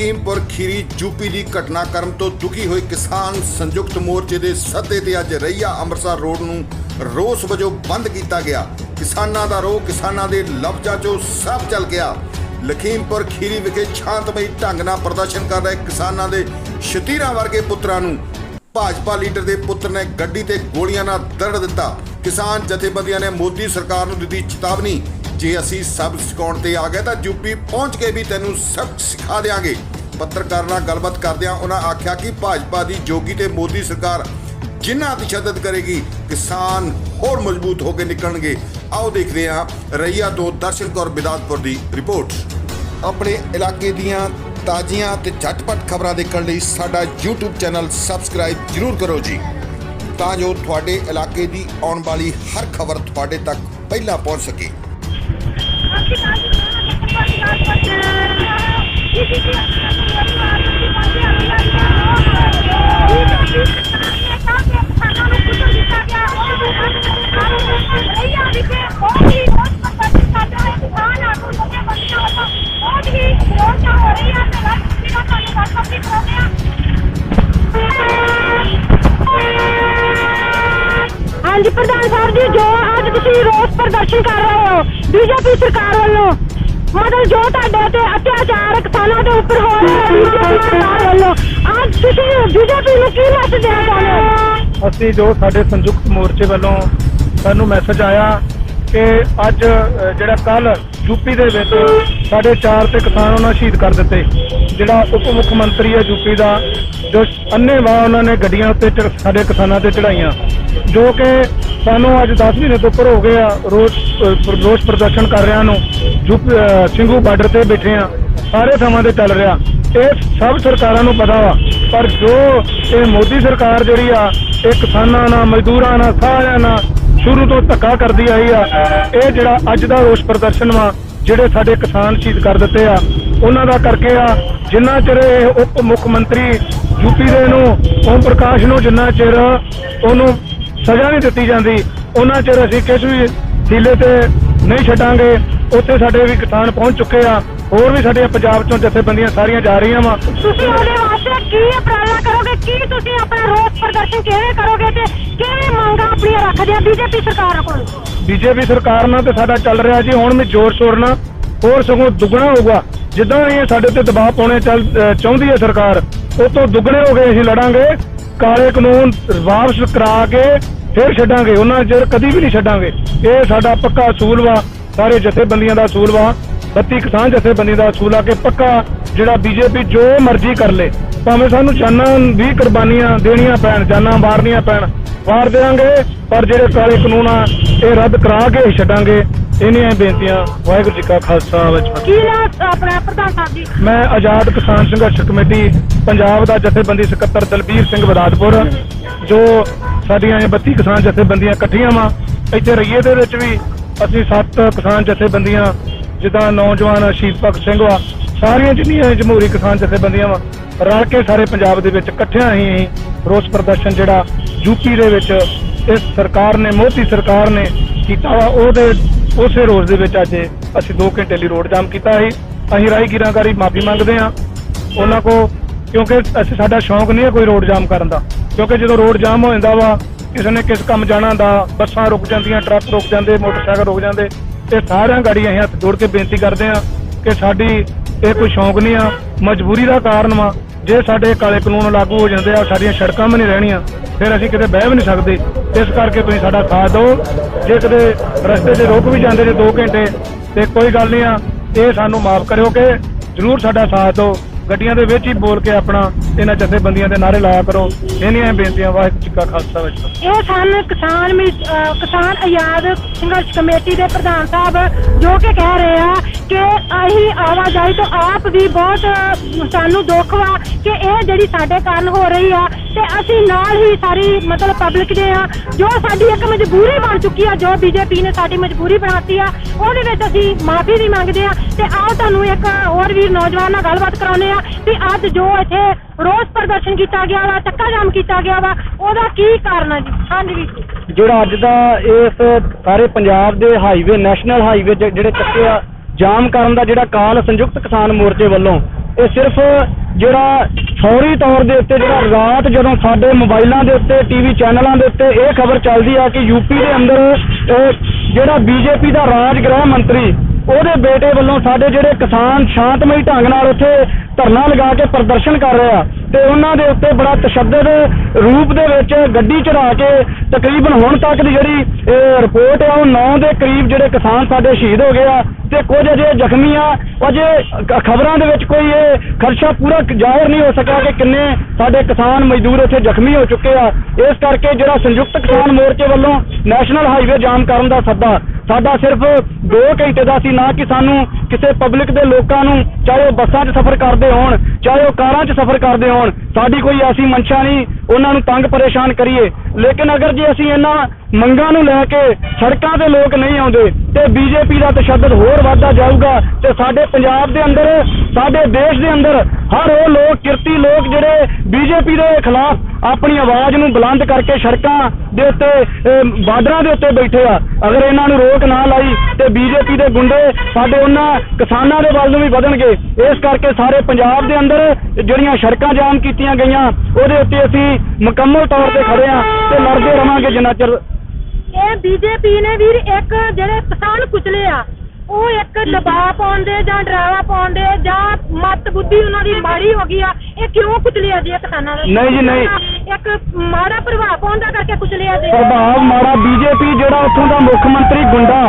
Lakhimpur ਖੀਰੀ UP ਦੀ ਘਟਨਾਕ੍ਰਮ ਤੋਂ ਦੁਖੀ ਹੋਏ ਕਿਸਾਨ ਸੰਯੁਕਤ ਮੋਰਚੇ ਦੇ ਸੱਦੇ ਤੇ ਅੱਜ ਰਈਆ ਅੰਮ੍ਰਿਤਸਰ ਰੋਡ ਨੂੰ ਰੋਸ ਵਜੋਂ ਬੰਦ ਕੀਤਾ ਗਿਆ। ਕਿਸਾਨਾਂ ਦਾ ਰੋਹ ਕਿਸਾਨਾਂ ਦੇ ਲਫ਼ਜ਼ਾਂ 'ਚੋਂ ਸਭ ਚੱਲ ਗਿਆ। ਲਖੀਮਪੁਰ ਖੀਰੀ ਵਿਖੇ ਸ਼ਾਂਤਮਈ ਢੰਗ ਨਾਲ ਪ੍ਰਦਰਸ਼ਨ ਕਰ ਰਹੇ ਕਿਸਾਨਾਂ ਦੇ ਸ਼ਤੀਰਾਂ ਵਰਗੇ ਪੁੱਤਰਾਂ ਨੂੰ ਭਾਜਪਾ ਲੀਡਰ ਦੇ ਪੁੱਤਰ ਨੇ ਗੱਡੀ ਤੇ ਗੋਲੀਆਂ ਨਾਲ ਦਰੜ ਦਿੱਤਾ। ਕਿਸਾਨ ਜਥੇਬੰਦੀਆਂ ਨੇ ਮੋਦੀ ਸਰਕਾਰ ਨੂੰ ਦਿੱਤੀ ਚੇਤਾਵਨੀ। ਜੇ ਅਸੀਂ ਸਭ ਸਿਖਾਉਣ ਤੇ ਆ ਗਏ ਤਾਂ ਯੂਪੀ ਪਹੁੰਚ ਕੇ ਵੀ ਤੈਨੂੰ ਸਭ ਸਿਖਾ ਦੇਾਂਗੇ ਪੱਤਰਕਾਰ ਨਾਲ ਗੱਲਬਾਤ ਕਰਦਿਆਂ ਉਹਨਾਂ ਆਖਿਆ ਕਿ ਭਾਜਪਾ ਦੀ ਜੋਗੀ ਤੇ ਮੋਦੀ ਸਰਕਾਰ ਜਿੰਨਾ ਤਸ਼ੱਦਦ ਕਰੇਗੀ, ਕਿਸਾਨ ਹੋਰ ਮਜ਼ਬੂਤ ਹੋ ਕੇ ਨਿਕਲਣਗੇ। ਆਓ ਦੇਖਦੇ ਹਾਂ ਰਈਆ ਤੋਂ ਦਰਸ਼ਨ ਕੌਰ ਬਿਦਾਤਪੁਰ ਦੀ ਰਿਪੋਰਟ। ਆਪਣੇ ਇਲਾਕੇ ਦੀਆਂ ਤਾਜ਼ੀਆਂ ਤੇ ਝਟਪਟ ਖਬਰਾਂ ਦੇਖਣ ਲਈ ਸਾਡਾ YouTube ਚੈਨਲ ਸਬਸਕ੍ਰਾਈਬ ਜਰੂਰ ਕਰੋ ਜੀ। ਤਾਂ ਜੋ ਤੁਹਾਡੇ ਇਲਾਕੇ ਦੀ ਆਉਣ ਵਾਲੀ ਹਰ ਖਬਰ ਤੁਹਾਡੇ ਤੱਕ ਪਹਿਲਾਂ ਪਹੁੰਚ ਸਕੇ। ਸਾਹਿਬ ਜੀ, ਜੋ ਅੱਜ ਤੁਸੀਂ ਰੋਸ ਪ੍ਰਦਰਸ਼ਨ ਕਰ ਰਹੇ ਹੋ, ਬੀਜੇਪੀ ਸਰਕਾਰ ਵੱਲੋਂ, ਮਤਲਬ ਜੋ ਤੁਹਾਡੇ ਤੇ ਅਤਿਆਚਾਰ ਕਿਸਾਨਾਂ ਦੇ ਉੱਪਰ ਹੋ ਰਿਹਾ ਹੈ ਬੀਜੇਪੀ ਸਰਕਾਰ ਵੱਲੋਂ, ਅੱਜ ਤੁਸੀਂ ਬੀਜੇਪੀ ਨੂੰ ਕੀ ਮੈਸੇਜ ਦੇਣਾ ਚਾਹੁੰਦੇ ਹੋ? ਅਸੀਂ ਜੋ ਸਾਡੇ ਸੰਯੁਕਤ ਮੋਰਚੇ ਵੱਲੋਂ ਸਾਨੂੰ ਮੈਸੇਜ ਆਇਆ ਕਿ ਅੱਜ ਜਿਹੜਾ ਕੱਲ ਯੂਪੀ ਦੇ ਵਿੱਚ ਸਾਡੇ ਚਾਰ ਤੇ ਕਿਸਾਨ ਉਹਨਾਂ ਸ਼ਹੀਦ ਕਰ ਦਿੱਤੇ, ਜਿਹੜਾ ਉਪ ਮੁੱਖ ਮੰਤਰੀ ਹੈ ਯੂਪੀ ਦਾ ਜੋ ਅੰਨ੍ਹੇਵਾਹ ਉਹਨਾਂ ਨੇ ਗੱਡੀਆਂ ਉੱਤੇ ਚੜ੍ਹ- ਸਾਡੇ ਕਿਸਾਨਾਂ ਤੇ ਚੜਾਈਆਂ ਜੋ ਕਿ ਸਾਨੂੰ ਅੱਜ 10 ਮਹੀਨੇ ਤੋਂ ਉੱਪਰ ਹੋ ਗਏ ਆ ਰੋਜ਼ ਅ, ਰੋਸ ਪ੍ਰਦਰਸ਼ਨ ਕਰ ਰਿਆਂ ਨੂੰ ਯੂਪੀ ਅ, ਸਿੰਘੂ ਬਾਰਡਰ ਤੇ ਬੈਠੇ ਆ ਸਾਰੇ ਥਾਵਾਂ ਤੇ ਚੱਲ ਰਿਹਾ। ਇਹ ਸਭ ਸਰਕਾਰਾਂ ਨੂੰ ਪਤਾ ਵਾ ਪਰ ਜੋ ਇਹ ਮੋਦੀ ਸਰਕਾਰ ਜਿਹੜੀ ਆ ਇਹ ਕਿਸਾਨਾਂ ਨਾਲ ਮਜ਼ਦੂਰਾਂ ਨਾਲ ਸਾਰਿਆਂ ਨਾਲ ਸ਼ੁਰੂ ਤੋਂ ਧੱਕਾ ਕਰਦੀ ਆਈ ਆ ਇਹ ਜਿਹੜਾ ਅੱਜ ਦਾ ਰੋਸ ਪ੍ਰਦਰਸ਼ਨ ਵਾ ਜਿਹੜੇ ਸਾਡੇ ਕਿਸਾਨ ਸ਼ਹੀਦ ਕਰ ਦਿੱਤੇ ਆ ਉਹਨਾਂ ਦਾ ਕਰਕੇ ਆ ਜਿੰਨਾ ਚਿਰ ਇਹ ਉਪ ਮੁੱਖ ਮੰਤਰੀ ਯੂਪੀ ਦੇ ਨੂੰ ਓਮ ਪ੍ਰਕਾਸ਼ ਨੂੰ ਜਿੰਨਾ ਚਿਰ ਉਹਨੂੰ ਸਜ਼ਾ ਨਹੀਂ ਦਿੱਤੀ ਜਾਂਦੀ ਉਹਨਾਂ ਚਿਰ ਅਸੀਂ ਕਿਸ ਵੀ ਥੀਲੇ ਤੇ ਨਹੀਂ ਛੱਡਾਂਗੇ। ਉੱਥੇ ਸਾਡੇ ਵੀ ਕਿਸਾਨ ਪਹੁੰਚ ਚੁੱਕੇ ਆ। ਹੋਰ ਵੀ ਸਾਡੇ ਪੰਜਾਬ ਚੋਂ ਜਥੇਬੰਦੀਆਂ ਸਾਰੀਆਂ ਜਾ ਰਹੀਆਂ ਵਾ। ਤੁਸੀਂ ਉਹਦੇ ਵਾਸਤੇ ਕੀ ਉਪਰਾਲਾ ਕਰੋਗੇ? ਕੀ ਤੁਸੀਂ ਆਪਣਾ ਰੋਸ ਪ੍ਰਦਰਸ਼ਨ ਕਿਵੇਂ ਕਰੋਗੇ ਤੇ ਕਿਵੇਂ ਮੰਗਾਂ ਆਪਣੀਆਂ ਰੱਖਦੇ ਆ ਬੀਜੇਪੀ ਸਰਕਾਰ ਕੋਲ? ਬੀਜੇਪੀ ਸਰਕਾਰ ਨਾਲ ਤੇ ਸਾਡਾ ਚੱਲ ਰਿਹਾ ਜੀ ਹੁਣ ਵੀ ਜ਼ੋਰ ਸ਼ੋਰ ਨਾਲ। ਹੋਰ ਸਗੋਂ ਦੁੱਗਣਾ ਹੋਊਗਾ। ਜਿੱਦਾਂ ਇਹ ਸਾਡੇ ਤੇ ਦਬਾਅ ਪਾਉਣੇ ਚਾਹੁੰਦੀ ਹੈ ਸਰਕਾਰ ਉਹ ਤੋਂ ਦੁੱਗਣੇ ਹੋ ਗਏ ਅਸੀਂ ਲੜਾਂਗੇ, ਕਾਲੇ ਕਾਨੂੰਨ ਵਾਪਸ ਕਰਾ ਕੇ ਫਿਰ ਛੱਡਾਂਗੇ, ਉਹਨਾਂ ਚਿਰ ਕਦੀ ਵੀ ਨਹੀਂ ਛੱਡਾਂਗੇ। ਇਹ ਸਾਡਾ ਪੱਕਾ ਅਸੂਲ ਵਾ, ਸਾਰੇ ਜਥੇਬੰਦੀਆਂ ਦਾ ਅਸੂਲ ਵਾ। 32 ਕਿਸਾਨ ਜਥੇਬੰਦੀ ਦਾ ਅਸੂਲ ਆ ਕਿ ਪੱਕਾ ਜਿਹੜਾ ਬੀਜੇਪੀ ਜੋ ਮਰਜ਼ੀ ਕਰ ਲੇ, ਭਾਵੇਂ ਸਾਨੂੰ ਜਾਨਾਂ ਵੀ ਕੁਰਬਾਨੀਆਂ ਦੇਣੀਆਂ ਪੈਣ, ਜਾਨਾਂ ਮਾਰਨੀਆਂ ਪੈਣ, ਵਾਰ ਦੇਵਾਂਗੇ, ਪਰ ਜਿਹੜੇ ਕਾਲੇ ਕਾਨੂੰਨ ਆ, ਇਹ ਰੱਦ ਕਰਾ ਕੇ ਹੀ ਛੱਡਾਂਗੇ। ਇਹਨੀਆਂ ਬੇਨਤੀਆਂ ਵਾਹਿਗੁਰੂ ਜੀ ਕਾ ਖਾਲਸਾ ਵਿੱਚ ਕੀ ਨਾ ਆਪਣਾ ਪ੍ਰਧਾਨ ਸਾਹਿਬ ਜੀ? ਮੈਂ ਆਜ਼ਾਦ ਕਿਸਾਨ ਸੰਘਰਸ਼ ਕਮੇਟੀ ਪੰਜਾਬ ਦਾ ਜਥੇਬੰਦੀ ਸਕੱਤਰ ਦਲਬੀਰ ਸਿੰਘ ਬਦਾਦਪੁਰ ਜੋ ਸਾਡੀਆਂ ਇਹ 32 ਕਿਸਾਨ ਜਥੇਬੰਦੀਆਂ ਇਕੱਠੀਆਂ ਵਾਂ ਇੱਥੇ ਰਈਏ ਦੇ ਵਿੱਚ ਵੀ ਅਸੀਂ ਸੱਤ ਕਿਸਾਨ ਜਥੇਬੰਦੀਆਂ ਜਿੱਦਾਂ ਨੌਜਵਾਨ ਸ਼ਹੀਦ ਭਗਤ ਸਿੰਘ ਵਾ ਸਾਰੀਆਂ ਜਿੰਨੀਆਂ ਜਮਹੂਰੀ ਕਿਸਾਨ ਜਥੇਬੰਦੀਆਂ ਵਾ ਰਲ ਕੇ ਸਾਰੇ ਪੰਜਾਬ ਦੇ ਵਿੱਚ ਇਕੱਠਿਆਂ ਹੀ ਰੋਸ ਪ੍ਰਦਰਸ਼ਨ ਜਿਹੜਾ ਯੂਪੀ ਦੇ ਵਿੱਚ ਇਸ ਸਰਕਾਰ ਨੇ ਮੋਦੀ ਸਰਕਾਰ ਨੇ ਕੀਤਾ ਵਾ ਉਹਦੇ ਉਸੇ ਰੋਜ਼ ਦੇ ਵਿੱਚ ਅੱਜ ਅਸੀਂ 2 ਘੰਟੇ ਲਈ ਰੋਡ ਜਾਮ ਕੀਤਾ ਸੀ। ਅਸੀਂ ਰਾਹਗੀਰਾਂਕਾਰੀ ਮਾਫੀ ਮੰਗਦੇ ਹਾਂ। ਉਹਨਾਂ ਕੋ ਕਿਉਂਕਿ ਅਸੀਂ ਸਾਡਾ ਸ਼ੌਂਕ ਨਹੀਂ ਹੈ ਕੋਈ ਰੋਡ ਜਾਮ ਕਰਨ ਦਾ। ਕਿਉਂਕਿ ਜਦੋਂ ਰੋਡ ਜਾਮ ਹੋ ਜਾਂਦਾ ਵਾ, ਕਿਸੇ ਨੇ ਕਿਸ ਕੰਮ ਜਾਣਾ ਦਾ ਬੱਸਾਂ ਰੁਕ ਜਾਂਦੀਆਂ, ਟਰੱਕ ਰੁਕ ਜਾਂਦੇ, ਮੋਟਰਸਾਈਕਲ ਰੁਕ ਜਾਂਦੇ, ਤੇ ਸਾਰਿਆਂ ਗਾੜੀ ਅਸੀਂ ਹੱਥ ਜੋੜ ਕੇ ਬੇਨਤੀ ਕਰਦੇ ਹਾਂ ਕਿ ਸਾਡੀ ਇਹ ਕੋਈ ਸ਼ੌਂਕ ਨਹੀਂ ਆ, ਮਜਬੂਰੀ ਦਾ ਕਾਰਨ ਵਾ। ਜੇ ਸਾਡੇ ਕਾਲੇ ਕਾਨੂੰਨ ਲਾਗੂ ਹੋ ਜਾਂਦੇ ਆ, ਸਾਡੀਆਂ ਸੜਕਾਂ ਵੀ ਨਹੀਂ ਰਹਿਣੀਆਂ, ਫਿਰ ਅਸੀਂ ਕਿਤੇ ਬਹਿ ਵੀ ਨਹੀਂ ਸਕਦੇ। ਇਸ ਕਰਕੇ ਤੁਸੀਂ ਸਾਡਾ ਸਾਥ ਦਿਓ। ਜੇ ਕਿਤੇ ਰਸਤੇ 'ਤੇ ਰੁਕ ਵੀ ਜਾਂਦੇ ਨੇ 2 ਘੰਟੇ, ਤੇ ਕੋਈ ਗੱਲ ਨਹੀਂ ਆ, ਇਹ ਸਾਨੂੰ ਮਾਫ ਕਰਿਓ ਕਿ ਜਰੂਰ ਸਾਡਾ ਸਾਥ ਦਿਓ। ਗੱਡੀਆਂ ਦੇ ਵਿੱਚ ਹੀ ਬੋਲ ਕੇ ਆਪਣਾ ਇਹਨਾਂ ਜਥੇਬੰਦੀਆਂ ਦੇ ਨਾਰੇ ਲਾਇਆ ਕਰੋ। ਇਹਨੀਆਂ ਬੇਨਤੀਆਂ ਵਾਹਿਗੁਰੂ ਜੀ ਕਾ ਖਾਲਸਾ ਵਿੱਚ ਇਹ ਸਨ ਕਿਸਾਨ ਮੀ- ਅਹ ਕਿਸਾਨ ਆਜ਼ਾਦ ਸੰਘਰਸ਼ ਕਮੇਟੀ ਦੇ ਪ੍ਰਧਾਨ ਸਾਹਿਬ ਜੋ ਕਿ ਕਹਿ ਰਹੇ ਆ ਕਿ ਅਸੀਂ ਆਵਾਜਾਈ ਤੋਂ ਆਪ ਵੀ ਬਹੁਤ ਅਹ, ਸਾਨੂੰ ਦੁੱਖ ਵਾ ਕਿ ਇਹ ਜਿਹੜੀ ਸਾਡੇ ਕਾਰਨ ਹੋ ਰਹੀ ਆ ਤੇ ਅਸੀਂ ਨਾਲ ਹੀ ਸਾਰੀ ਮਤਲਬ ਪਬਲਿਕ ਦੇ ਆ ਜੋ ਸਾਡੀ ਇੱਕ ਮਜਬੂਰੀ ਬਣ ਚੁੱਕੀ ਆ ਜੋ ਬੀਜੇਪੀ ਨੇ ਸਾਡੀ ਮਜਬੂਰੀ ਬਣਾਤੀ ਆ ਉਹਦੇ ਵਿੱਚ ਅਸੀਂ ਮਾਫੀ ਵੀ ਮੰਗਦੇ ਆ ਤੇ ਆਓ ਤੁਹਾਨੂੰ ਇੱਕ ਹੋਰ ਵੀ ਨੌਜਵਾਨ ਨਾਲ ਗੱਲਬਾਤ ਕਰਾਉਂਦੇ ਆ। ਕਿ ਅੱਜ ਜੋ ਇੱਥੇ ਰੋਸ ਪ੍ਰਦਰਸ਼ਨ ਕੀਤਾ ਗਿਆ ਵਾ ਚੱਕਾ ਜਾਮ ਕੀਤਾ ਗਿਆ ਵਾ, ਉਹਦਾ ਕੀ ਕਾਰਨ ਆ ਜੀ? ਹਾਂਜੀ ਵੀਰ ਜੀ। ਜਿਹੜਾ ਅੱਜ ਦਾ ਇਸ ਸਾਰੇ ਪੰਜਾਬ ਦੇ ਹਾਈਵੇ ਨੈਸ਼ਨਲ ਹਾਈਵੇ ਜਿਹੜੇ ਚੱਕੇ ਆ, ਜਾਮ ਕਰਨ ਦਾ ਜਿਹੜਾ ਕਾਲ ਸੰਯੁਕਤ ਕਿਸਾਨ ਮੋਰਚੇ ਵੱਲੋਂ, ਇਹ ਸਿਰਫ ਜਿਹੜਾ ਫੌਰੀ ਤੌਰ ਦੇ ਉੱਤੇ ਜਿਹੜਾ ਰਾਤ ਜਦੋਂ ਸਾਡੇ ਮੋਬਾਈਲਾਂ ਦੇ ਉੱਤੇ ਟੀਵੀ ਚੈਨਲਾਂ ਦੇ ਉੱਤੇ ਇਹ ਖਬਰ ਚੱਲਦੀ ਆ ਕਿ ਯੂਪੀ ਦੇ ਅੰਦਰ ਜਿਹੜਾ ਬੀਜੇਪੀ ਦਾ ਰਾਜ ਗ੍ਰਹਿ ਮੰਤਰੀ, ਉਹਦੇ ਬੇਟੇ ਵੱਲੋਂ ਸਾਡੇ ਜਿਹੜੇ ਕਿਸਾਨ ਸ਼ਾਂਤਮਈ ਢੰਗ ਨਾਲ ਉੱਥੇ ਧਰਨਾ ਲਗਾ ਕੇ ਪ੍ਰਦਰਸ਼ਨ ਕਰ ਰਹੇ ਆ ਤੇ ਉਹਨਾਂ ਦੇ ਉੱਤੇ ਬੜਾ ਤਸ਼ੱਦਦ ਰੂਪ ਦੇ ਵਿੱਚ ਗੱਡੀ ਚੜਾ ਕੇ ਤਕਰੀਬਨ ਹੁਣ ਤੱਕ ਦੀ ਜਿਹੜੀ ਇਹ ਰਿਪੋਰਟ ਆ, ਉਹ 9 ਦੇ ਕਰੀਬ ਜਿਹੜੇ ਕਿਸਾਨ ਸਾਡੇ ਸ਼ਹੀਦ ਹੋ ਗਏ ਆ ਤੇ ਕੁਝ ਅਜੇ ਜ਼ਖਮੀ ਆ ਅਜੇ ਖਬਰਾਂ ਦੇ ਵਿੱਚ ਕੋਈ ਇਹ ਖਰਚਾ ਪੂਰਾ ਜ਼ਾਹਿਰ ਨਹੀਂ ਹੋ ਸਕਿਆ ਕਿ ਕਿੰਨੇ ਸਾਡੇ ਕਿਸਾਨ ਮਜ਼ਦੂਰ ਇੱਥੇ ਜ਼ਖਮੀ ਹੋ ਚੁੱਕੇ ਆ। ਇਸ ਕਰਕੇ ਜਿਹੜਾ ਸੰਯੁਕਤ ਕਿਸਾਨ ਮੋਰਚੇ ਵੱਲੋਂ ਨੈਸ਼ਨਲ ਹਾਈਵੇ ਜਾਮ ਕਰਨ ਦਾ ਸੱਦਾ, ਸਾਡਾ ਸਿਰਫ 2 ਘੰਟੇ ਦਾ ਸੀ, ਨਾ ਕਿ ਸਾਨੂੰ ਕਿਸੇ ਪਬਲਿਕ ਦੇ ਲੋਕਾਂ ਨੂੰ, ਚਾਹੇ ਉਹ ਬੱਸਾਂ 'ਚ ਸਫ਼ਰ ਕਰਦੇ ਹੋਣ, ਚਾਹੇ ਉਹ ਕਾਰਾਂ 'ਚ ਸਫ਼ਰ ਕਰਦੇ ਹੋਣ, ਸਾਡੀ ਕੋਈ ਐਸੀ ਮਨਸ਼ਾ ਨਹੀਂ, ਉਹਨਾਂ ਨੂੰ ਤੰਗ ਪਰੇਸ਼ਾਨ ਕਰੀਏ। ਲੇਕਿਨ ਅਗਰ ਜੇ ਅਸੀਂ ਇਹਨਾਂ ਮੰਗਾਂ ਨੂੰ ਲੈ ਕੇ ਸੜਕਾਂ ਤੇ ਲੋਕ ਨਹੀਂ ਆਉਂਦੇ ਤੇ ਬੀਜੇਪੀ ਦਾ ਤਸ਼ੱਦਦ ਹੋਰ ਵੱਧਦਾ ਜਾਊਗਾ ਤੇ ਸਾਡੇ ਪੰਜਾਬ ਦੇ ਅੰਦਰ ਸਾਡੇ ਦੇਸ਼ ਦੇ ਅੰਦਰ ਹਰ ਉਹ ਲੋਕ ਕਿਰਤੀ ਲੋਕ ਜਿਹੜੇ ਬੀਜੇਪੀ ਦੇ ਖਿਲਾਫ ਆਪਣੀ ਆਵਾਜ਼ ਨੂੰ ਬੁਲੰਦ ਕਰਕੇ ਸੜਕਾਂ ਦੇ ਉੱਤੇ ਅਮ, ਬਾਰਡਰਾਂ ਦੇ ਉੱਤੇ ਬੈਠੇ ਆ। ਅਗਰ ਇਹਨਾਂ ਨੂੰ ਰੋਕ ਨਾ ਲਾਈ ਤੇ ਬੀਜੇਪੀ ਦੇ ਗੁੰਡੇ ਸਾਡੇ ਉਹਨਾਂ ਕਿਸਾਨਾਂ ਦੇ ਵੱਲ ਨੂੰ ਵੀ ਵਧਣਗੇ। ਇਸ ਕਰਕੇ ਸਾਰੇ ਪੰਜਾਬ ਦੇ ਅੰਦਰ ਜਿਹੜੀਆਂ ਸੜਕਾਂ ਜਾਮ ਕੀਤੀਆਂ ਗਈਆਂ ਉਹਦੇ ਉੱਤੇ ਅਸੀਂ ਮੁਕੰਮਲ ਤੌਰ ਤੇ ਖੜੇ ਆ ਤੇ ਲੜਦੇ ਰਵਾਂਗੇ ਜਿੰਨਾ ਚਿਰ ਇਹ ਬੀਜੇਪੀ ਨੇ ਵੀਰ ਇੱਕ ਜਿਹੜੇ ਕਿਸਾਨ ਕੁਚਲੇ ਆ ਉਹ ਇੱਕ ਦਬਾਅ ਪਾਉਂਦੇ ਜਾਂ ਡਰਾਵਾ ਪਾਉਂਦੇ ਜਾਂ ਮਤ ਬੁੱਧੀ ਉਹਨਾਂ ਦੀ ਮਾੜੀ ਹੋ ਗਈ ਆ ਇਹ ਕਿਉਂ ਕੁਚਲੇ ਆ ਜੀ ਇਹ ਕਿਸਾਨਾਂ ਦਾ ਨਹੀਂ ਜੀ, ਨਹੀਂ। ਇੱਕ ਮਾੜਾ ਪ੍ਰਭਾਵ ਪਾਉਂਦਾ ਕਰਕੇ ਕੁਚਲੇ ਆ ਜੀ ਪ੍ਰਭਾਵ ਮਾਰਾ ਬੀਜੇਪੀ ਜਿਹੜਾ ਉੱਥੋਂ ਦਾ ਮੁੱਖ ਮੰਤਰੀ ਗੁੰਡਾ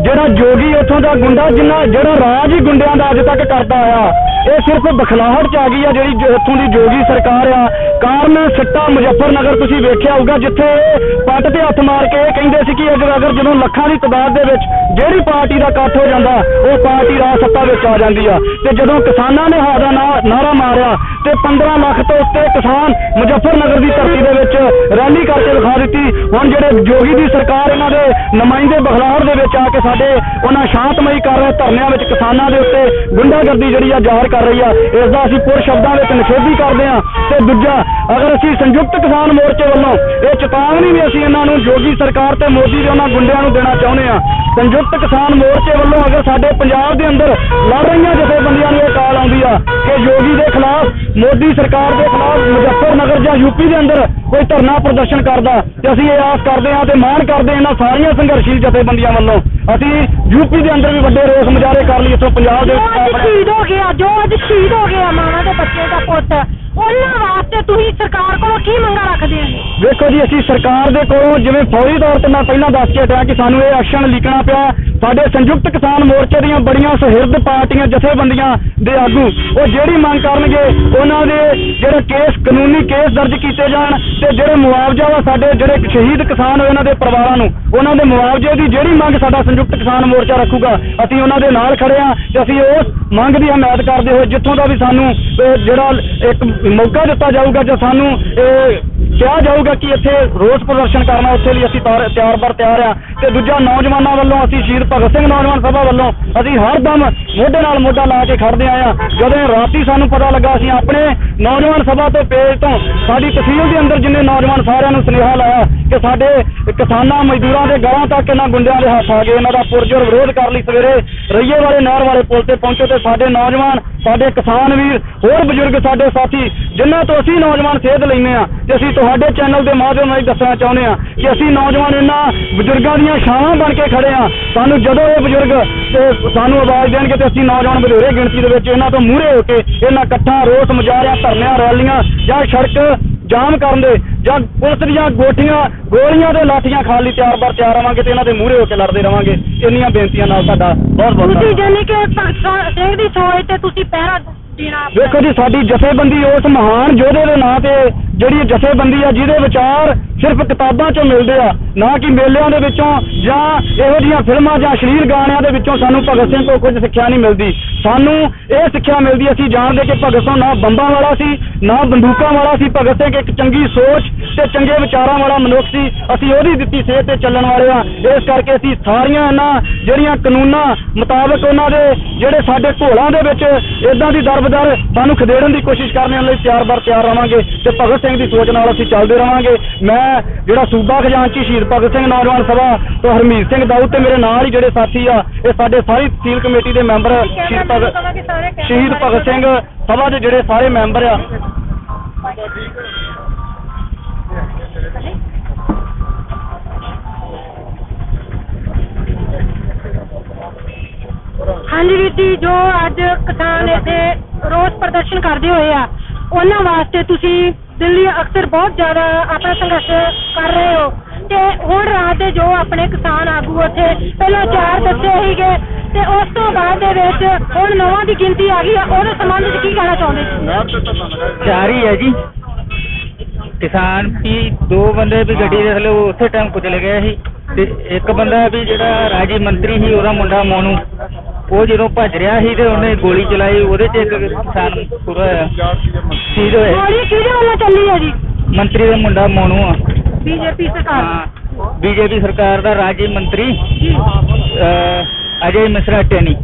ਜਿਹੜਾ ਜੋਗੀ ਉੱਥੋਂ ਦਾ ਗੁੰਡਾ ਜਿੰਨਾ ਜਿਹੜਾ ਰਾਜ ਹੀ ਗੁੰਡਿਆਂ ਦਾ ਅੱਜ ਤੱਕ ਕਰਦਾ ਆਇਆ ਇਹ ਸਿਰਫ ਬਖਲਾਹਟ ਚ ਆ ਗਈ ਆ ਜਿਹੜੀ ਇੱਥੋਂ ਦੀ ਜੋਗੀ ਸਰਕਾਰ ਆ। ਕਾਰਨ ਸਿੱਟਾ ਮੁਜ਼ੱਫਰਨਗਰ, ਤੁਸੀਂ ਵੇਖਿਆ ਹੋਊਗਾ, ਜਿੱਥੇ ਇਹ ਪੱਟ ਤੇ ਹੱਥ ਮਾਰ ਕੇ ਇਹ ਕਹਿੰਦੇ ਸੀ ਕਿ ਅਗਰ ਅਗਰ ਜਦੋਂ ਲੱਖਾਂ ਦੀ ਤਾਦਾਦ ਦੇ ਵਿੱਚ ਜਿਹੜੀ ਪਾਰਟੀ ਦਾ ਇਕੱਠ ਹੋ ਜਾਂਦਾ, ਉਹ ਪਾਰਟੀ ਰਾਜ ਸੱਤਾ ਵਿੱਚ ਆ ਜਾਂਦੀ ਆ। ਤੇ ਜਦੋਂ ਕਿਸਾਨਾਂ ਨੇ ਹਾਦਾ ਨਾਰਾ ਮਾਰਿਆ ਤੇ 15 ਲੱਖ ਤੋਂ ਉੱਤੇ ਕਿਸਾਨ ਮੁਜ਼ੱਫਰਨਗਰ ਦੀ ਧਰਤੀ ਦੇ ਵਿੱਚ ਰੈਲੀ ਕਰਕੇ ਵਿਖਾ ਦਿੱਤੀ। ਹੁਣ ਜਿਹੜੇ ਜੋਗੀ ਦੀ ਸਰਕਾਰ ਇਹਨਾਂ ਦੇ ਨੁਮਾਇੰਦੇ ਬਖਲਾਹਟ ਦੇ ਵਿੱਚ ਆ ਕੇ ਸਾਡੇ ਉਹਨਾਂ ਸ਼ਾਂਤਮਈ ਕਰ ਰਹੇ ਧਰਨਿਆਂ ਵਿੱਚ ਕਿਸਾਨਾਂ ਦੇ ਉੱਤੇ ਗੁੰਡਾਗਰਦੀ ਜਿਹੜੀ ਆ ਜ਼ਾਹਰ ਕਰ ਰਹੀ ਆ। ਇਸ ਦਾ ਅਸੀਂ ਪੁਰ ਸ਼ਬਦਾਂ ਵਿੱਚ ਨਿਖੇਧੀ ਕਰਦੇ ਹਾਂ ਤੇ ਦੂਜਾ, ਅਗਰ ਅਸੀਂ ਸੰਯੁਕਤ ਕਿਸਾਨ ਮੋਰਚੇ ਵੱਲੋਂ ਇਹ ਚੇਤਾਵਨੀ ਵੀ ਅਸੀਂ ਇਹਨਾਂ ਨੂੰ ਜੋਗੀ ਸਰਕਾਰ ਤੇ ਮੋਦੀ ਦੇ ਉਹਨਾਂ ਗੁੰਡਿਆਂ ਨੂੰ ਦੇਣਾ ਚਾਹੁੰਦੇ ਆ, ਸੰਯੁਕਤ ਕਿਸਾਨ ਮੋਰਚੇ ਵੱਲੋਂ ਅਗਰ ਸਾਡੇ ਪੰਜਾਬ ਦੇ ਅੰਦਰ ਲੜ ਰਹੀਆਂ ਜਥੇਬੰਦੀਆਂ ਨੂੰ ਇਹ ਕਾਲ ਆਉਂਦੀ ਆ ਕਿ ਯੋਗੀ ਦੇ ਖਿਲਾਫ, ਮੋਦੀ ਸਰਕਾਰ ਦੇ ਖਿਲਾਫ ਮੁਜ਼ੱਫਰਨਗਰ ਜਾਂ ਯੂਪੀ ਦੇ ਅੰਦਰ ਕੋਈ ਧਰਨਾ ਪ੍ਰਦਰਸ਼ਨ ਕਰਦਾ, ਤੇ ਅਸੀਂ ਇਹ ਆਸ ਕਰਦੇ ਹਾਂ ਤੇ ਮਾਣ ਕਰਦੇ ਹਾਂ ਇਹਨਾਂ ਸਾਰੀਆਂ ਸੰਘਰਸ਼ੀਲ ਜਥੇਬੰਦੀਆਂ ਵੱਲੋਂ। ਅਸੀਂ ਯੂਪੀ ਦੇ ਅੰਦਰ ਵੀ ਵੱਡੇ ਰੋਸ ਮੁਜ਼ਾਹਰੇ ਕਰ ਲਈ ਇੱਥੋਂ ਪੰਜਾਬ ਦੇ ਜੋ ਵਿੱਚ ਅੱਜ ਸ਼ਹੀਦ ਹੋ ਗਿਆ ਜੋ ਅੱਜ ਸ਼ਹੀਦ ਹੋ ਗਿਆ ਮਾਵਾਂ ਦੇ ਬੱਚੇ ਦਾ ਪੁੱਤ। ਉਹਨਾਂ ਵਾਸਤੇ ਤੁਸੀਂ ਸਰਕਾਰ ਕੋਲੋਂ ਕੀ ਮੰਗਾਂ ਰੱਖਦੇ ਹੋ? ਵੇਖੋ ਜੀ ਅਸੀਂ ਸਰਕਾਰ ਦੇ ਕੋਲੋਂ ਜਿਵੇਂ ਫੌਰੀ ਤੌਰ ਤੇ ਮੈਂ ਪਹਿਲਾਂ ਦੱਸ ਕੇ ਹਟਿਆ ਕਿ ਸਾਨੂੰ ਇਹ ਐਕਸ਼ਨ ਲਿਖਣਾ ਪਿਆ ਸਾਡੇ ਸੰਯੁਕਤ ਕਿਸਾਨ ਮੋਰਚੇ ਦੀਆਂ ਬੜੀਆਂ ਸੁਹਿਰਦ ਪਾਰਟੀਆਂ ਜਥੇਬੰਦੀਆਂ ਦੇ ਆਗੂ ਉਹ ਜਿਹੜੀ ਮੰਗ ਕਰਨਗੇ ਉਹਨਾਂ ਦੇ ਜਿਹੜੇ ਕੇਸ ਕਾਨੂੰਨੀ ਕੇਸ ਦਰਜ ਕੀਤੇ ਜਾਣ ਤੇ ਜਿਹੜੇ ਮੁਆਵਜ਼ਾ ਵਾ ਸਾਡੇ ਜਿਹੜੇ ਸ਼ਹੀਦ ਕਿਸਾਨ ਹੋਏ ਉਹਨਾਂ ਦੇ ਪਰਿਵਾਰਾਂ ਨੂੰ ਉਹਨਾਂ ਦੇ ਮੁਆਵਜ਼ੇ ਦੀ ਜਿਹੜੀ ਮੰਗ ਸਾਡਾ ਸੰਯੁਕਤ ਕਿਸਾਨ ਮੋਰਚਾ ਰੱਖੂਗਾ ਅਸੀਂ ਉਹਨਾਂ ਦੇ ਨਾਲ ਖੜੇ ਆ ਤੇ ਅਸੀਂ ਉਸ ਮੰਗ ਦੀ ਹਮਾਇਤ ਕਰਦੇ ਹੋਏ ਜਿੱਥੋਂ ਦਾ ਵੀ ਸਾਨੂੰ ਅਹ, ਜਿਹੜਾ ਇੱਕ ਮੌਕਾ ਦਿੱਤਾ ਜਾਊਗਾ ਜਾਂ ਸਾਨੂੰ ਇਹ ਕਿਹਾ ਜਾਊਗਾ ਕਿ ਇੱਥੇ ਰੋਸ ਪ੍ਰਦਰਸ਼ਨ ਕਰਨਾ ਉੱਥੇ ਲਈ ਅਸੀਂ ਤਾਰ- ਤਿਆਰ ਬਰ ਤਿਆਰ ਆ। ਤੇ ਦੂਜਾ, ਨੌਜਵਾਨਾਂ ਵੱਲੋਂ ਅਸੀਂ ਸ਼ਹੀਦ ਭਗਤ ਸਿੰਘ ਨੌਜਵਾਨ ਸਭਾ ਵੱਲੋਂ ਅਸੀਂ ਹਰ ਦਮ ਮੋਢੇ ਨਾਲ ਮੋਢਾ ਲਾ ਕੇ ਖੜਦੇ ਆਏ ਆ। ਜਦੋਂ ਰਾਤੀ ਸਾਨੂੰ ਪਤਾ ਲੱਗਾ, ਅਸੀਂ ਆਪਣੇ ਨੌਜਵਾਨ ਸਭਾ ਤੋਂ ਪੇਜ ਤੋਂ ਸਾਡੀ ਤਹਿਸੀਲ ਦੇ ਅੰਦਰ ਜਿੰਨੇ ਨੌਜਵਾਨ ਸਾਰਿਆਂ ਨੂੰ ਸੁਨੇਹਾ ਲਾਇਆ ਕਿ ਸਾਡੇ ਕਿਸਾਨਾਂ ਮਜ਼ਦੂਰਾਂ ਦੇ ਗਲਾਂ ਤੱਕ ਇਹਨਾਂ ਗੁੰਡਿਆਂ ਦੇ ਹੱਥ ਆ ਗਏ। ਇਹਨਾਂ ਦਾ ਪੁਰਜੋਰ ਵਿਰੋਧ ਕਰ ਲਈ ਸਵੇਰੇ ਰਈਏ ਵਾਲੇ ਨਹਿਰ ਵਾਲੇ ਪੁਲ ਤੇ ਪਹੁੰਚੇ ਤੇ ਸਾਡੇ ਨੌਜਵਾਨ, ਸਾਡੇ ਕਿਸਾਨ ਵੀਰ, ਹੋਰ ਬਜ਼ੁਰਗ ਸਾਡੇ ਸਾਥੀ ਜਿਨ੍ਹਾਂ ਤੋਂ ਅਸੀਂ ਨੌਜਵਾਨ ਸੇਧ ਲੈਨੇ ਆ ਤੇ ਅਸੀਂ ਤੁਹਾਡੇ ਚੈਨਲ ਦੇ ਮਾਧਿਅਮ ਰਾਹੀਂ ਦੱਸਣਾ ਚਾਹੁੰਦੇ ਆ ਕਿ ਅਸੀਂ ਨੌਜਵਾਨ ਇਹਨਾਂ ਬਜ਼ੁਰਗਾਂ ਦੀਆਂ ਛਾਵਾਂ ਬਣ ਕੇ ਖੜੇ ਆ ਸਾਨੂੰ ਜਦੋਂ ਇਹ ਬਜ਼ੁਰਗ ਤੇ ਸਾਨੂੰ ਆਵਾਜ਼ ਦੇਣਗੇ ਤੇ ਅਸੀਂ ਨੌਜਵਾਨ ਵਧੇਰੇ ਗਿਣਤੀ ਦੇ ਵਿੱਚ ਇਹਨਾਂ ਤੋਂ ਮੂਹਰੇ ਹੋ ਕੇ ਇਹਨਾਂ ਇਕੱਠਾ ਰੋਸ ਮੁਜ਼ਾਹਰਿਆਂ ਧਰਨਿਆਂ ਰੈਲੀਆਂ ਜਾਂ ਸੜਕ ਜਾਮ ਕਰਨ ਦੇ ਜਾਂ ਪੁਲਿਸ ਦੀਆਂ ਗੋਠੀਆਂ ਗੋਲੀਆਂ ਦੇ ਲਾਠੀਆਂ ਖਾਣ ਲਈ ਤਿਆਰ ਬਰ ਤਿਆਰ ਰਵਾਂਗੇ ਤੇ ਇਹਨਾਂ ਦੇ ਮੂਹਰੇ ਹੋ ਕੇ ਲੜਦੇ ਰਵਾਂਗੇ ਇੰਨੀਆਂ ਬੇਨਤੀਆਂ ਨਾਲ ਸਾਡਾ ਬਹੁਤ ਬਹੁਤ ਤੁਸੀਂ। ਜਾਨੀ ਕਿ ਸਿੰਘ ਦੀ ਸੋਚ ਤੇ ਤੁਸੀਂ ਪਹਿਰਾ ਦੇਣਾ। ਵੇਖੋ ਜੀ ਸਾਡੀ ਜਥੇਬੰਦੀ ਉਸ ਮਹਾਨ ਯੋਧੇ ਦੇ ਨਾਂ ਤੇ ਜਿਹੜੀ ਜਥੇਬੰਦੀ ਆ ਜਿਹਦੇ ਵਿਚਾਰ ਸਿਰਫ ਕਿਤਾਬਾਂ 'ਚੋਂ ਮਿਲਦੇ ਆ, ਨਾ ਕਿ ਮੇਲਿਆਂ ਦੇ ਵਿੱਚੋਂ ਜਾਂ ਇਹੋ ਜਿਹੀਆਂ ਫਿਲਮਾਂ ਜਾਂ ਅਸ਼ਲੀਲ ਗਾਣਿਆਂ ਦੇ ਵਿੱਚੋਂ ਸਾਨੂੰ ਭਗਤ ਸਿੰਘ ਤੋਂ ਕੁਝ ਸਿੱਖਿਆ ਨਹੀਂ ਮਿਲਦੀ। ਸਾਨੂੰ ਇਹ ਸਿੱਖਿਆ ਮਿਲਦੀ, ਅਸੀਂ ਜਾਣਦੇ ਕਿ ਭਗਤ ਸਿੰਘ ਨਾ ਬੰਬਾਂ ਵਾਲਾ ਸੀ, ਨਾ ਬੰਦੂਕਾਂ ਵਾਲਾ ਸੀ। ਭਗਤ ਸਿੰਘ ਇੱਕ ਚੰਗੀ ਸੋਚ ਤੇ ਚੰਗੇ ਵਿਚਾਰਾਂ ਵਾਲਾ ਮਨੁੱਖ ਸੀ। ਅਸੀਂ ਉਹਦੀ ਦਿੱਤੀ ਸੇਧ ਤੇ ਚੱਲਣ ਵਾਲੇ ਆ। ਇਸ ਕਰਕੇ ਅਸੀਂ ਸਾਰੀਆਂ ਇਹਨਾਂ ਜਿਹੜੀਆਂ ਕਾਨੂੰਨਾਂ ਮੁਤਾਬਕ ਉਹਨਾਂ ਦੇ ਜਿਹੜੇ ਸਾਡੇ ਘੋਲਾਂ ਦੇ ਵਿੱਚ ਇਦਾਂ ਦੀ ਦਰਬਦਰ ਸਾਨੂੰ ਖਦੇੜਨ ਦੀ ਕੋਸ਼ਿਸ਼ ਕਰਨ ਲਈ ਤਿਆਰ ਬਰ ਤਿਆਰ ਰਵਾਂਗੇ ਤੇ ਭਗਤ ਸਿੰਘ ਦੀ ਸੋਚ ਨਾਲ ਅਸੀਂ ਚੱਲਦੇ ਰਵਾਂਗੇ। ਮੈਂ ਮੈਂ ਜਿਹੜਾ ਸੂਬਾ ਖਜ਼ਾਨਚੀ ਸ਼ਹੀਦ ਭਗਤ ਸਿੰਘ ਨੌਜਵਾਨ ਸਭਾ ਤੋਂ ਹਰਮੀਤ ਸਿੰਘ ਦਾਊਦ ਤੇ ਮੇਰੇ ਨਾਲ ਹੀ ਜਿਹੜੇ ਸਾਥੀ ਆ ਇਹ ਸਾਡੇ ਸਾਰੀ ਤਹਿਸੀਲ ਕਮੇਟੀ ਦੇ ਮੈਂਬਰ ਸ਼ਹੀਦ ਭਗਤ ਸ਼ਹੀਦ ਭਗਤ ਸਿੰਘ ਸਭਾ ਦੇ ਜਿਹੜੇ ਸਾਰੇ ਮੈਂਬਰ ਆ। ਹਾਂਜੀ ਵੀਰ ਜੀ ਜੋ ਅੱਜ ਕਿਸਾਨ ਇੱਥੇ ਰੋਸ ਪ੍ਰਦਰਸ਼ਨ ਕਰਦੇ ਹੋਏ ਆ ਉਹਨਾਂ ਵਾਸਤੇ ਤੁਸੀਂ ਦਿੱਲੀ ਅਕਸਰ ਬਹੁਤ ਜ਼ਿਆਦਾ ਆਪਣਾ ਸੰਘਰਸ਼ ਕਰ ਰਹੇ ਹੋ। ਤੇ ਹੁਣ ਰਾਤ ਦੇ ਜੋ ਆਪਣੇ ਕਿਸਾਨ ਆਗੂ ਉੱਥੇ ਪਹਿਲਾਂ ਚਾਰ ਦੱਸੇ ਸੀਗੇ ਤੇ ਉਸ ਤੋਂ ਬਾਅਦ ਦੇ ਵਿੱਚ ਹੁਣ ਨੌਵਾਂ ਦੀ ਗਿਣਤੀ ਆ ਗਈ ਆ। ਉਹਦੇ ਸੰਬੰਧ ਵਿੱਚ ਕੀ ਕਹਿਣਾ ਚਾਹੁੰਦੇ ਸੀ ਚਾਰ ਹੀ ਹੈ ਜੀ। ਕਿਸਾਨ ਵੀ ਦੋ ਬੰਦੇ ਵੀ ਗੱਡੀ ਦੇ ਥੱਲੇ ਉਹ ਉਸੇ ਟਾਈਮ ਕੁਚਲੇ ਗਏ ਸੀ ਤੇ ਇੱਕ ਬੰਦਾ ਵੀ ਜਿਹੜਾ ਰਾਜੀ ਮੰਤਰੀ ਸੀ, ਉਹਦਾ ਮੁੰਡਾ ਮੋਨੂ। ਉਹ ਜਦੋਂ ਭੱਜ ਰਿਹਾ ਸੀ ਤੇ ਉਹਨੇ ਗੋਲੀ ਚਲਾਈ ਉਹਦੇ 'ਚ ਇੱਕ ਕਿਸਾਨ ਪੂਰਾ ਹੋਇਆ। ਸ਼ਹੀਦ ਹੋਇਆ। ਗੋਲੀ ਕਿਹਦੇ ਵੱਲੋਂ ਚੱਲੀ ਹੈ ਜੀ? ਮੰਤਰੀ ਦਾ ਮੁੰਡਾ ਮੋਨੂ ਆ। ਬੀਜੇਪੀ ਸਰਕਾਰ। ਹਾਂ ਬੀਜੇਪੀ ਸਰਕਾਰ ਦਾ ਰਾਜੀ ਮੰਤਰੀ ਅਹ, ਅਜੇ ਮਿਸਰਾ ਟੈਨੀ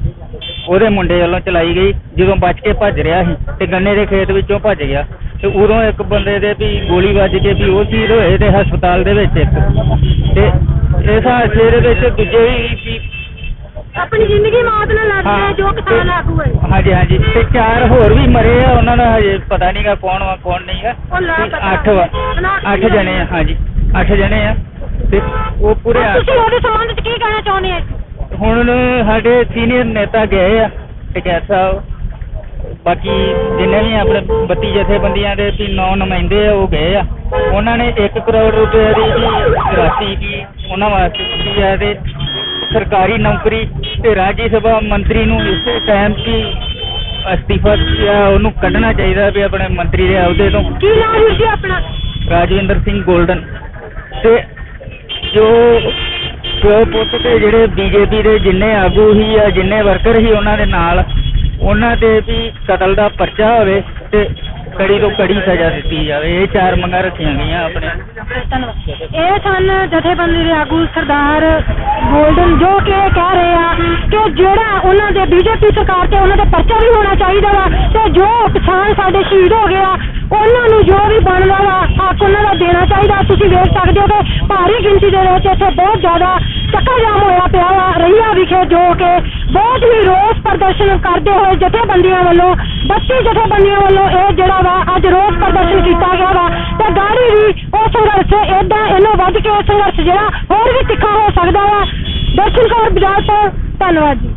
ਉਹਦੇ ਮੁੰਡੇ ਵੱਲੋਂ ਚਲਾਈ ਗਈ। ਜਦੋਂ ਬਚ ਕੇ ਭੱਜ ਰਿਹਾ ਸੀ ਤੇ ਗੰਨੇ ਦੇ ਖੇਤ ਵਿੱਚੋਂ ਭੱਜ ਗਿਆ। ਤੇ ਉਦੋਂ ਇੱਕ ਬੰਦੇ ਦੇ ਵੀ ਗੋਲੀ ਵੱਜ ਕੇ ਵੀ ਉਹ ਸ਼ਹੀਦ ਹੋਏ ਤੇ ਹਸਪਤਾਲ ਦੇ ਵਿੱਚ ਇੱਕ। ਤੇ ਇਸ ਹਾਦਸੇ ਦੇ ਵਿੱਚ ਦੂਜੇ ਵੀ ਵੀ ਆਪਣੀ ਜ਼ਿੰਦਗੀ ਮੌਤ ਨਾਲ ਲੜਦੇ ਜੋ ਕਿਸਾਨ ਆਗੂ ਹੈ ਹਾਂਜੀ ਹਾਂਜੀ। ਤੇ ਚਾਰ ਹੋਰ ਵੀ ਮਰੇ ਆ ਉਹਨਾਂ ਦਾ ਹਜੇ ਪਤਾ ਨਹੀਂਗਾ ਕੌਣ ਵਾ ਕੌਣ ਨਹੀਂ ਆ ਉਹ। ਅੱਠ ਵਾ। ਅੱਠ ਜਣੇ ਆ ਹਾਂਜੀ। ਅੱਠ ਜਣੇ ਆ। ਤੇ ਉਹ ਪੂਰੇ ਅੱਠ- ਤੁਸੀਂ ਉਹਦੇ ਸੰਬੰਧ ਵਿੱਚ ਕੀ ਕਹਿਣਾ ਚਾਹੁੰਦੇ ਆ? ਹੁਣ ਸਾਡੇ ਸੀਨੀਅਰ ਨੇਤਾ ਗਏ ਆ ਟਕੈਤ ਸਾਹਿਬ। ਬਾਕੀ ਜਿੰਨੇ ਵੀ ਆਪਣੇ 32 ਜਥੇਬੰਦੀਆਂ ਦੇ ਵੀ ਨੌ ਨੁਮਾਇੰਦੇ ਆ ਉਹ ਗਏ ਆ। ਉਹਨਾਂ ਨੇ 1 ਕਰੋੜ ਰੁਪਏ ਦੀ ਰਾਸ਼ੀ ਕੀ ਉਹਨਾਂ ਵਾਸਤੇ ਦਿੱਤੀ ਹੈ ਤੇ ਸਰਕਾਰੀ ਨੌਕਰੀ ਤੇ ਰਾਜੀ ਸਭਾ ਮੰਤਰੀ ਨੂੰ ਇਸੇ ਟਾਈਮ 'ਚ ਹੀ ਅਸਤੀਫਾ ਜਾਂ ਉਹਨੂੰ ਕੱਢਣਾ ਚਾਹੀਦਾ ਵੀ ਆਪਣੇ ਮੰਤਰੀ ਦੇ ਅਹੁਦੇ ਤੋਂ। ਕੀ ਨਾਮ ਵੀਰ ਜੀ ਆਪਣਾ? ਰਾਜਵਿੰਦਰ ਸਿੰਘ ਗੋਲਡਨ। ਤੇ ਜੋ ਜੋ ਪੁੱਤ ਤੇ ਜਿਹੜੇ ਬੀਜੇਪੀ ਦੇ ਜਿੰਨੇ ਆਗੂ ਹੀ ਆ ਜਿੰਨੇ ਵਰਕਰ ਹੀ ਉਹਨਾਂ ਦੇ ਨਾਲ ਉਹਨਾਂ ਤੇ ਵੀ ਕਤਲ ਦਾ ਪਰਚਾ ਹੋਵੇ ਤੇ ਕੜੀ ਤੋਂ ਕੜੀ ਸਜ਼ਾ ਦਿੱਤੀ ਜਾਵੇ, ਇਹ ਚਾਰ ਮੰਗਾਂ ਰੱਖੀਆਂ ਗਈਆਂ ਆਪਣੇ। ਧੰਨਵਾਦ ਇਹ ਸਨ ਜਥੇਬੰਦੀ ਦੇ ਆਗੂ ਸਰਦਾਰ ਗੋਲਡਨ, ਜੋ ਕਿ ਇਹ ਕਹਿ ਰਹੇ ਆ ਕਿ ਜਿਹੜਾ ਉਹਨਾਂ ਦੇ ਬੀਜੇਪੀ ਸਰਕਾਰ ਤੇ ਉਹਨਾਂ ਦਾ ਪਰਚਾ ਵੀ ਹੋਣਾ ਚਾਹੀਦਾ ਵਾ ਤੇ ਜੋ ਕਿਸਾਨ ਸਾਡੇ ਸ਼ਹੀਦ ਹੋ ਗਏ ਆ, ਉਹਨਾਂ ਨੂੰ ਜੋ ਵੀ ਬਣਦਾ ਵਾ, ਹੱਕ ਉਹਨਾਂ ਦਾ ਦੇਣਾ ਚਾਹੀਦਾ। ਤੁਸੀਂ ਵੇਖ ਸਕਦੇ ਹੋ ਕਿ ਭਾਰੀ ਗਿਣਤੀ ਦੇ ਵਿੱਚ ਇੱਥੇ ਬਹੁਤ ਜ਼ਿਆਦਾ ਚੱਕਾ ਜਾਮ ਹੋਇਆ ਪਿਆ ਵਾ ਰਹੀਆ ਵਿਖੇ ਜੋ ਕਿ ਬਹੁਤ ਹੀ ਰੋਸ ਪ੍ਰਦਰਸ਼ਨ ਕਰਦੇ ਹੋਏ ਜਥੇਬੰਦੀਆਂ ਵੱਲੋਂ 32 ਜਥੇਬੰਦੀਆਂ ਵੱਲੋਂ ਇਹ ਜਿਹੜਾ ਵਾ, ਅੱਜ ਰੋਸ ਪ੍ਰਦਰਸ਼ਨ ਕੀਤਾ ਗਿਆ ਵਾ ਤੇ ਗਾੜੀ ਵੀ ਉਹ ਸੰਘਰਸ਼, ਏਦਾਂ ਇਹਨੂੰ ਵੱਧ ਕੇ ਇਹ ਸੰਘਰਸ਼ ਜਿਹੜਾ ਹੋਰ ਵੀ ਤਿੱਖਾ ਹੋ ਸਕਦਾ ਵਾ। ਦਰਸ਼ਨ ਕੌਰ ਬਜਾਜ ਤੋਂ, ਧੰਨਵਾਦ ਜੀ।